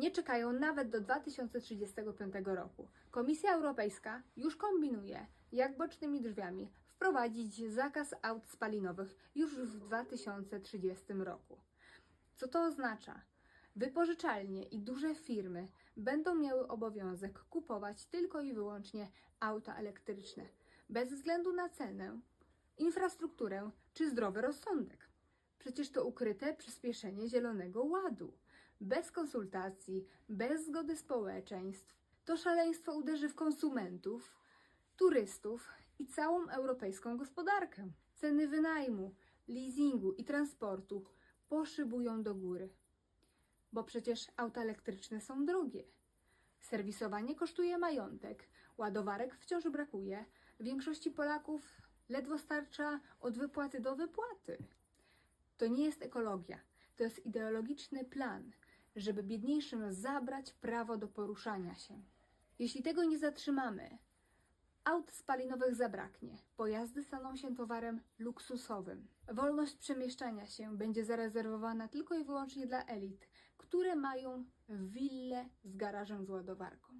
nie czekają nawet do 2035 roku. Komisja Europejska już kombinuje, jak bocznymi drzwiami wprowadzić zakaz aut spalinowych już w 2030 roku. Co to oznacza? Wypożyczalnie i duże firmy będą miały obowiązek kupować tylko i wyłącznie auta elektryczne, bez względu na cenę, infrastrukturę czy zdrowy rozsądek. Przecież to ukryte przyspieszenie Zielonego Ładu. Bez konsultacji, bez zgody społeczeństw. To szaleństwo uderzy w konsumentów, turystów i całą europejską gospodarkę. Ceny wynajmu, leasingu i transportu poszybują do góry. Bo przecież auta elektryczne są drogie. Serwisowanie kosztuje majątek, ładowarek wciąż brakuje, większości Polaków ledwo starcza od wypłaty do wypłaty. To nie jest ekologia, to jest ideologiczny plan, żeby biedniejszym zabrać prawo do poruszania się. Jeśli tego nie zatrzymamy, aut spalinowych zabraknie, pojazdy staną się towarem luksusowym. Wolność przemieszczania się będzie zarezerwowana tylko i wyłącznie dla elit, które mają willę z garażem z ładowarką.